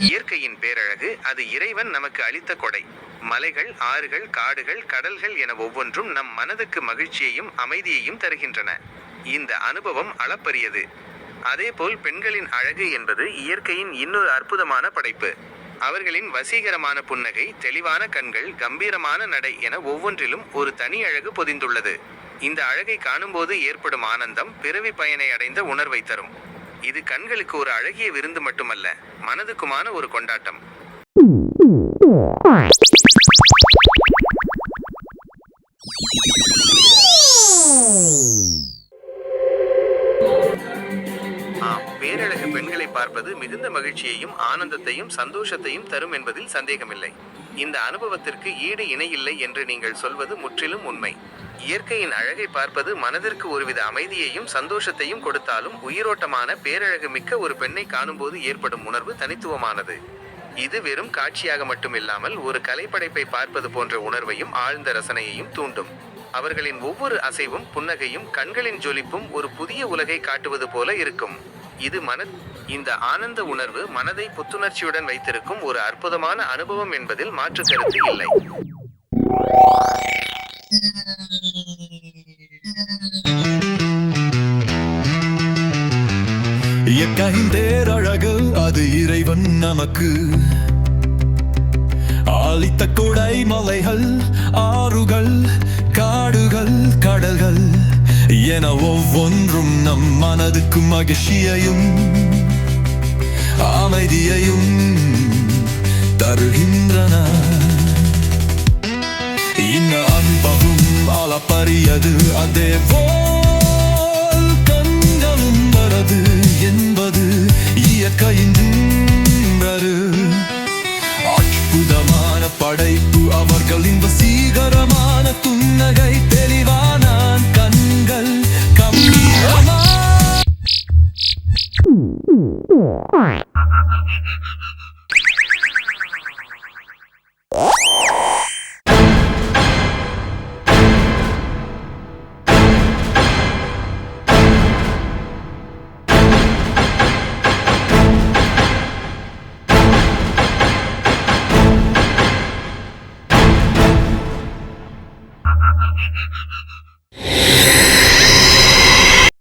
இயற்கையின் பேரழகு அது இறைவன் நமக்கு அளித்த கொடை. மலைகள் ஆறுகள் காடுகள் கடல்கள் என ஒவ்வொன்றும் நம் மனதுக்கு மகிழ்ச்சியையும் அமைதியையும் தருகின்றன. இந்த அனுபவம் அளப்பரியது. அதேபோல் பெண்களின் அழகு என்பது இயற்கையின் இன்னொரு அற்புதமான படைப்பு. அவர்களின் வசீகரமான புன்னகை தெளிவான கண்கள் கம்பீரமான நடை என ஒவ்வொன்றிலும் ஒரு தனி அழகு பொதிந்துள்ளது. இந்த அழகை காணும்போது ஏற்படும் ஆனந்தம் பிறவி பயனை அடைந்த உணர்வை தரும். இது கண்களுக்கு ஒரு அழகிய விருந்து மட்டுமல்ல மனதுக்குமான ஒரு கொண்டாட்டம். ஆம் பேரழகு பெண்களை பார்ப்பது மிகுந்த மகிழ்ச்சியையும் ஆனந்தத்தையும் சந்தோஷத்தையும் தரும் என்பதில் சந்தேகமில்லை. இந்த அனுபவத்திற்கு ஈடு இணையில்லை என்று நீங்கள் சொல்வது முற்றிலும் உண்மை. இயற்கையின் அழகை பார்ப்பது மனதிற்கு ஒருவித அமைதியையும் சந்தோஷத்தையும் கொடுத்தாலும் உயிரோட்டமான பேரழகு மிக்க ஒரு பெண்ணை காணும்போது ஏற்படும் உணர்வு தனித்துவமானது. இது வெறும் காட்சியாக மட்டுமில்லாமல் ஒரு கலைப்படைப்பை பார்ப்பது போன்ற உணர்வையும் ஆழ்ந்த ரசனையையும் தூண்டும். அவர்களின் ஒவ்வொரு அசைவும் புன்னகையும் கண்களின் ஜொலிப்பும் ஒரு புதிய உலகை காட்டுவது போல இருக்கும். இது மன இந்த ஆனந்த உணர்வு மனதை புத்துணர்ச்சியுடன் வைத்திருக்கும் ஒரு அற்புதமான அனுபவம் என்பதில் மாற்று கருத்து இல்லை. இயற்கையின் பேரழகு அது இறைவன் நமக்கு. ஆலித்த கொடை மலைகள் என ஒவ்வொன்றும் நம் மனதுக்கு மகிழ்ச்சியையும் அமைதியையும் தருகின்றன. இன்ன அன்பவும் அளப்பரியது அதே போல் Ha ha ha!